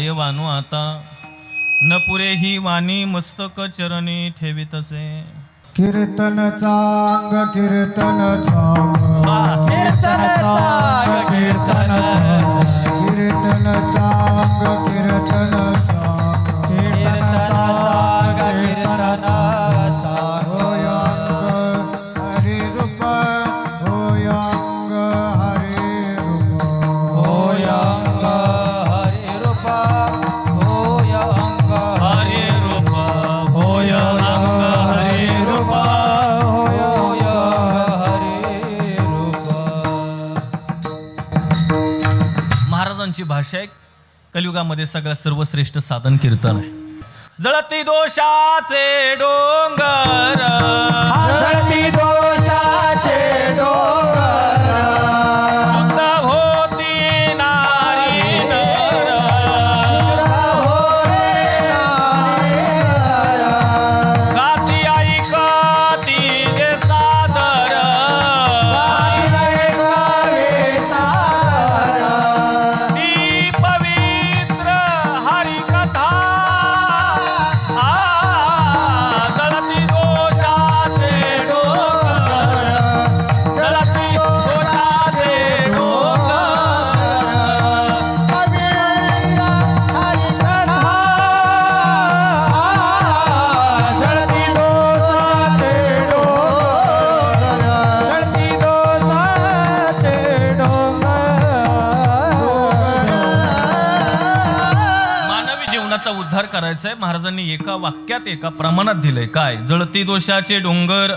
काय वानू आता न पुरे ही वाणी मस्तक चरणी ठेवितसे कीर्तन चांग कीर्तन चांग. कीर्तन चांग कीर्तन देवाची भाषा आहे कलियुगामध्ये सगळ्यात सर्वश्रेष्ठ साधन कीर्तन आहे. जळती दोषाचे डोंगर. करायचंय महाराजांनी एका वाक्यात एका प्रमाणात दिलंय. काय? जळती दोषाचे डोंगर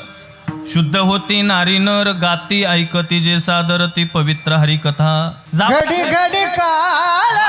शुद्ध होती नारी नर गाती ऐकती जे सादर ती पवित्र हरिकथा. घडी घडी काळ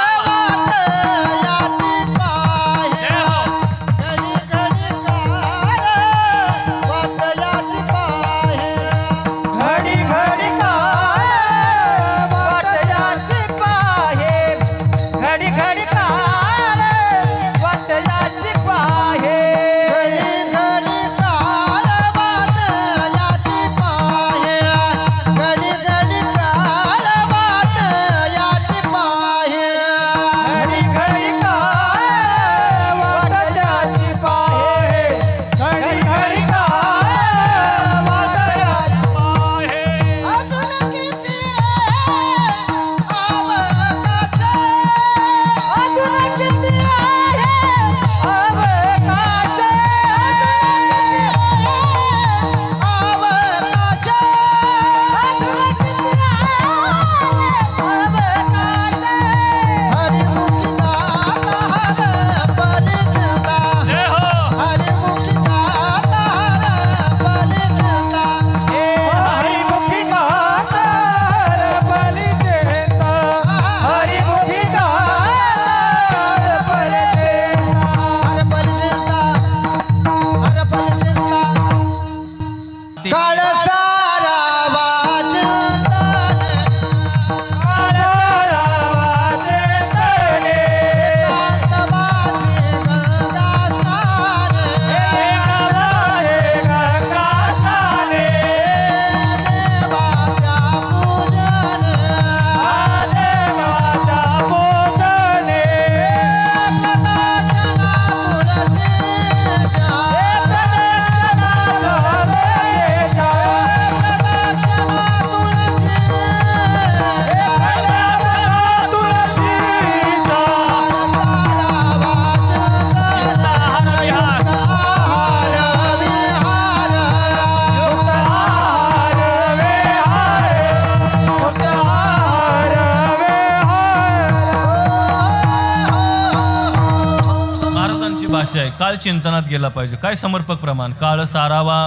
काळ चिंतनात गेला पाहिजे. काय समर्पक प्रमाण? काळ सारावा.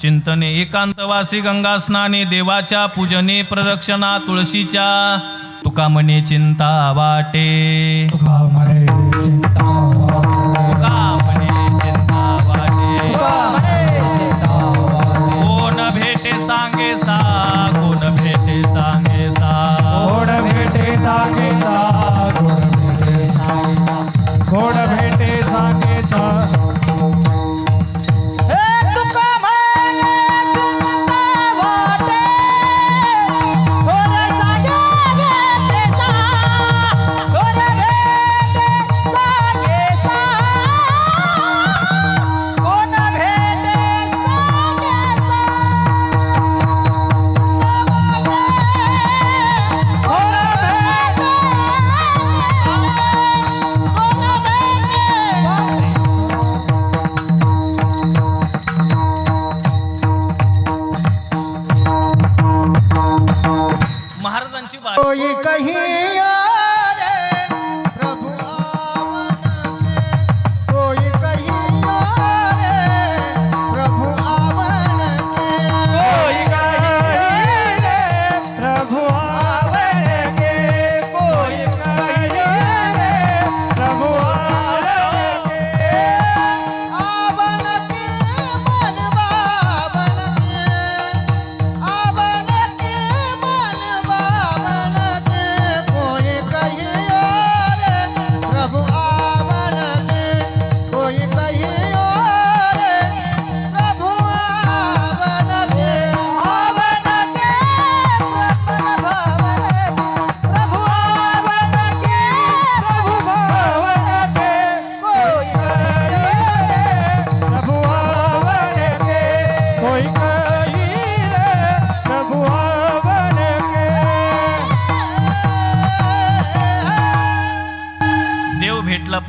चिंतने एकांतवासी गंगा स्नाने देवाच्या पूजने प्रदक्षिणा तुळशीच्या. तुका म्हणे चिंता वाटे. तुका म्हणे चिंता. कोण भेटे सांगे सा कोण भेटे सांगे सा. भेटे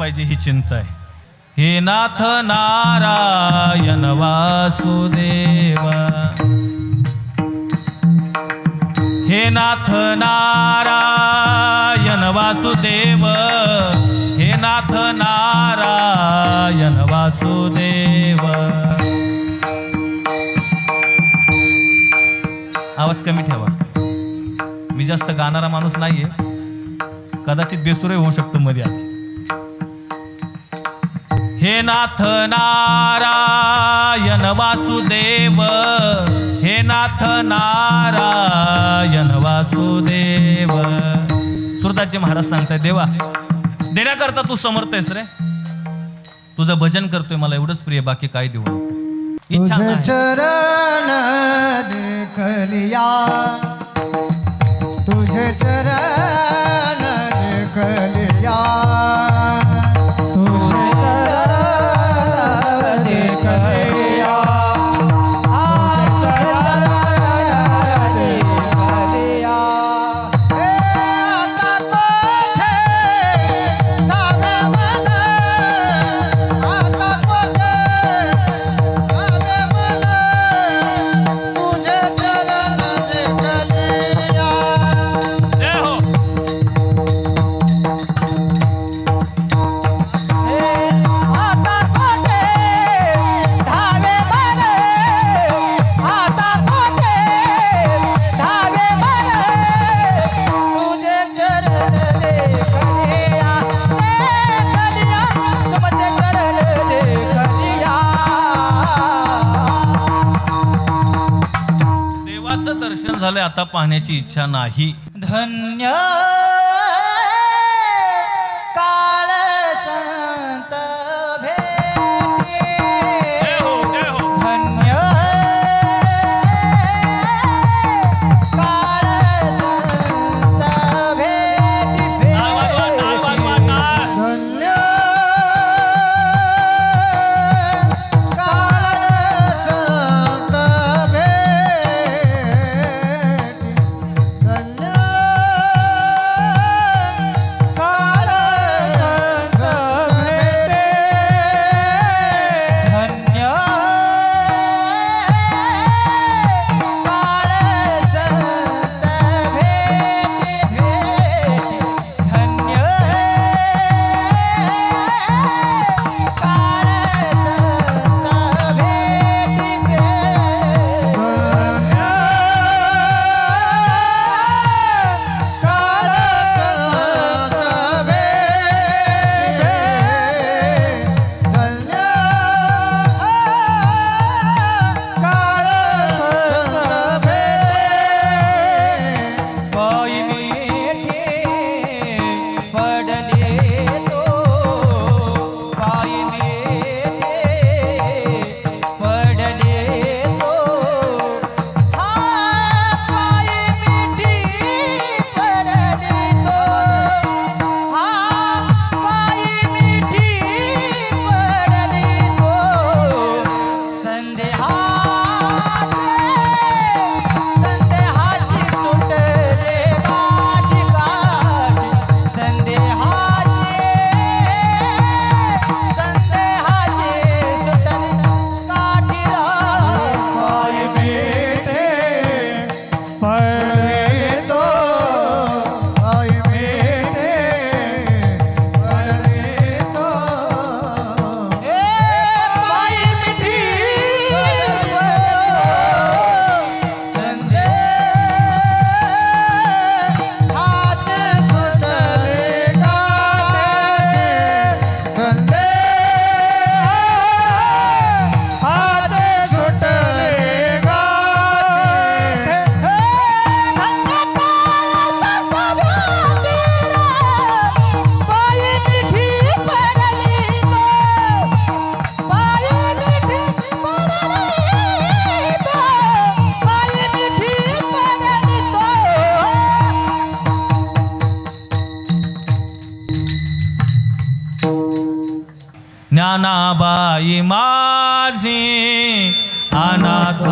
पाहिजे ही चिंता आहे. हे नाथ नारायण वासुदेवा. हे नाथ नारायण वासुदेव. हे नाथ नारायण वासुदेव. आवाज कमी ठेवा. मी जास्त गाणारा माणूस नाहीये. कदाचित बेसुरे होऊ शकतो मध्ये आता हे नाथ नारायण वासुदेव हे नाथ नारायण वासुदेव सुरताचे महाराज सांगताय देवा देण्याकरता तू समर्थ आहेस रे तुझं भजन करतोय मला एवढंच प्रिय बाकी काय देऊ. इच्छा. चरण देख लिया तुझे चरण देख चरण आता पाहण्याची इच्छा नाही. धन्य ज्ञानाबाई माझी अनाथ